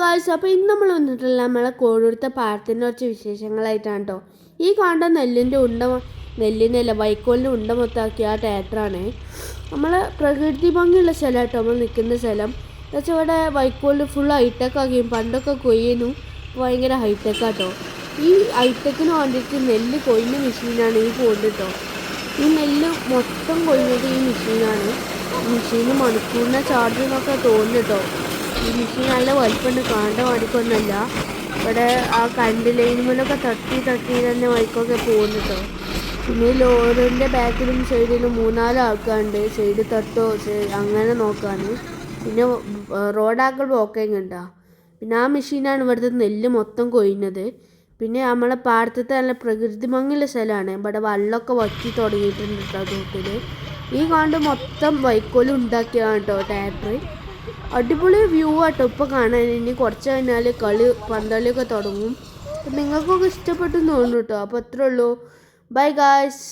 Guys അപ്പോൾ ഇന്ന് നമ്മൾ വന്നിട്ടുള്ള നമ്മളെ കോഴൂരത്തെ പാടത്തിന്റെ കുറച്ച് വിശേഷങ്ങളായിട്ടാണ് കേട്ടോ ഈ കാണുന്ന നെല്ലിന്റെ ഉണ്ട നെല്ലിനല്ല വൈക്കോലിന്റെ ഉണ്ട മൊത്തമാക്കിയ ആ ടേറ്ററാണ് നമ്മൾ പ്രകൃതി ഭംഗിയുള്ള സ്ഥലം കേട്ടോ നമ്മൾ നിൽക്കുന്ന സ്ഥലം. എന്നുവെച്ചാൽ ഇവിടെ വൈക്കോലിൽ ഫുൾ ഹൈടെക് ആക്കി പണ്ടൊക്കെ കൊയ്യുന്നു. ഭയങ്കര ഹൈടെക് ആട്ടോ ഈ ഹൈടെക്കിന് വേണ്ടിയിട്ട് നെല്ല് കൊയ്യുന്ന മെഷീനാണ് ഈ പോകുന്നത് കേട്ടോ ഈ നെല്ല് മൊത്തം കൊയ്യുന്നത് ഈ മെഷീനാണ്. മെഷീന് മണിക്കൂറിനെ ചാർജ് എന്നൊക്കെ തോന്നുന്നു കേട്ടോ മെഷീൻ നല്ല വലിപ്പമുണ്ട് കാണേണ്ട മണിക്കൊന്നല്ല ഇവിടെ ആ കണ്ട് ലൈനുമല്ലൊക്കെ തട്ടി തട്ടി തന്നെ വഴിക്കൊക്കെ പോകുന്നു കേട്ടോ പിന്നെ ലോറിന്റെ ബാക്കിലും സൈഡിലും മൂന്നാൽ ആൾക്കാരുണ്ട്. സൈഡ് തട്ടോ അങ്ങനെ നോക്കാണ്. പിന്നെ റോഡാക്കൾ ബ്ലോക്കിങ് ഉണ്ടാ പിന്നെ ആ മെഷീനാണ് ഇവിടുത്തെ നെല്ല് മൊത്തം കൊയ്യുന്നത് പിന്നെ നമ്മളെ പാടത്തത്തെ നല്ല പ്രകൃതി ഭംഗിയുള്ള സ്ഥലമാണ്. ഇവിടെ വെള്ളമൊക്കെ വറ്റി തുടങ്ങിയിട്ടുണ്ട് കേട്ടോ ഈ കാണ്ട് മൊത്തം വൈക്കോലും ഉണ്ടാക്കിയതാണ് കേട്ടോ ട്രാക്ടർ അടിപൊളി വ്യൂ ആട്ടോ ഇപ്പോൾ കാണാൻ. ഇനി കുറച്ച് കഴിഞ്ഞാൽ കളി പന്തളിയൊക്കെ തുടങ്ങും. നിങ്ങൾക്കൊക്കെ ഇഷ്ടപ്പെട്ടു തോന്നുന്നു കേട്ടോ അപ്പോൾ അത്രേ ഉള്ളൂ. Bye guys